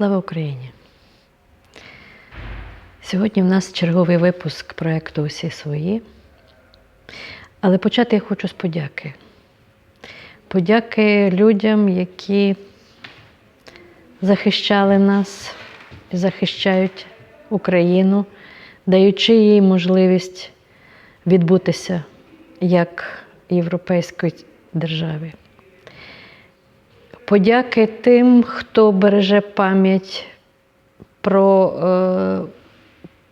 Слава Україні! Сьогодні в нас черговий випуск проєкту Усі свої. Але почати я хочу з подяки. Подяки людям, які захищали нас і захищають Україну, даючи їй можливість відбутися як європейської державі. Подяки тим, хто береже пам'ять про е,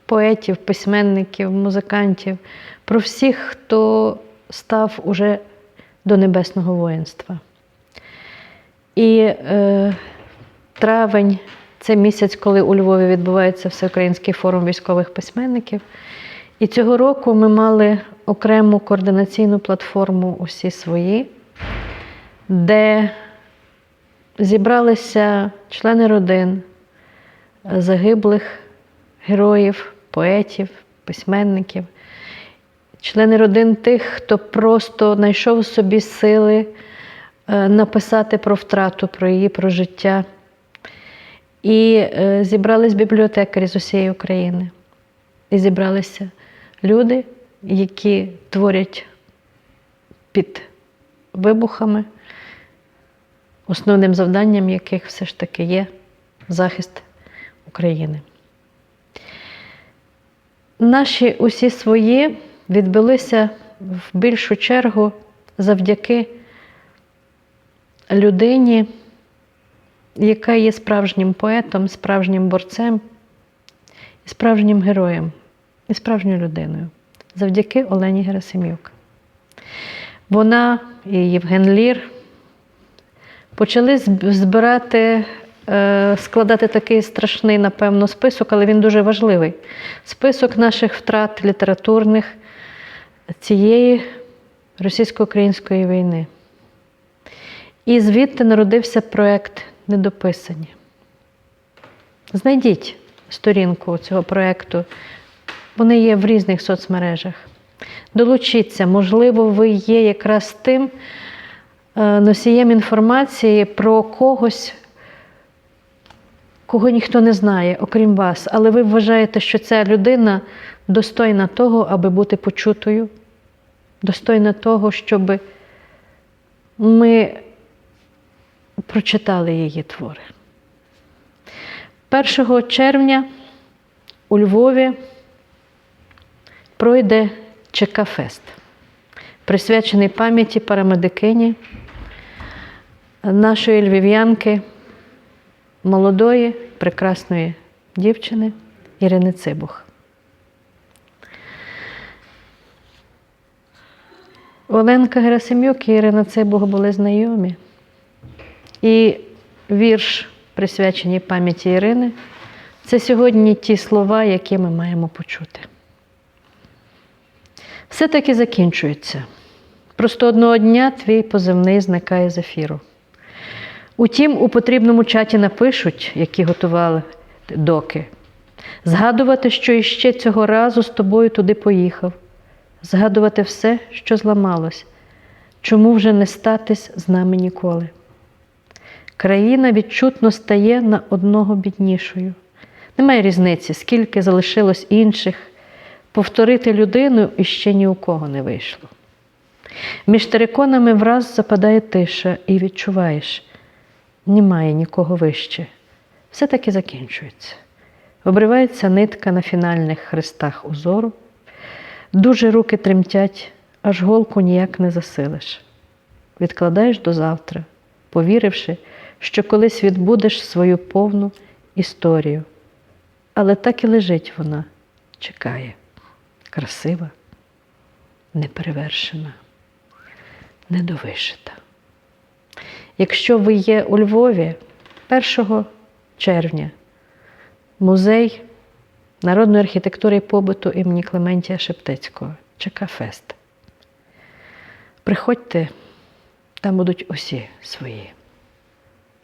поетів, письменників, музикантів, про всіх, хто став уже до небесного воїнства. І е, травень це місяць, коли у Львові відбувається Всеукраїнський форум військових письменників. І цього року ми мали окрему координаційну платформу усі свої, де зібралися члени родин загиблих героїв, поетів, письменників, члени родин тих, хто просто знайшов собі сили е, написати про втрату, про її про життя. І е, зібрались бібліотекарі з усієї України. І зібралися люди, які творять під вибухами, основним завданням яких все ж таки є захист України. Наші усі свої відбулися в більшу чергу завдяки людині, яка є справжнім поетом, справжнім борцем, справжнім героєм і справжньою людиною, завдяки Олені Герасим'юк. Вона і Євген Лір почали збирати, е, складати такий страшний, напевно, список, але він дуже важливий. Список наших втрат літературних цієї російсько-української війни. І звідти народився проєкт Недописані. Знайдіть сторінку цього проєкту. Вони є в різних соцмережах. Долучіться, можливо, ви є якраз тим носієм інформації про когось, кого ніхто не знає, окрім вас. Але ви вважаєте, що ця людина достойна того, аби бути почутою, достойна того, щоб ми прочитали її твори. 1 червня у Львові пройде ЧК-фест, присвячений пам'яті парамедикині нашої львів'янки, молодої, прекрасної дівчини Ірини Цибух. Оленка Герасимюк і Ірина Цибух були знайомі. І вірш, присвячений пам'яті Ірини, це сьогодні ті слова, які ми маємо почути. Все таки закінчується. Просто одного дня твій позивний зникає з ефіру. Утім, у потрібному чаті напишуть, які готували доки, згадувати, що іще цього разу з тобою туди поїхав, згадувати все, що зламалось, чому вже не статись з нами ніколи. Країна відчутно стає на одного біднішою. Немає різниці, скільки залишилось інших. Повторити людину іще ні у кого не вийшло. Між териконами враз западає тиша, і відчуваєш, немає нікого вище. Все таки закінчується. Обривається нитка на фінальних хрестах узору, дуже руки тремтять, аж голку ніяк не засилиш. Відкладаєш до завтра, повіривши, що колись відбудеш свою повну історію. Але так і лежить вона, чекає красива, неперевершена, недовишита. Якщо ви є у Львові 1 червня музей народної архітектури і побуту імені Клементія Шептицького, ЧК Фест. Приходьте, там будуть усі свої.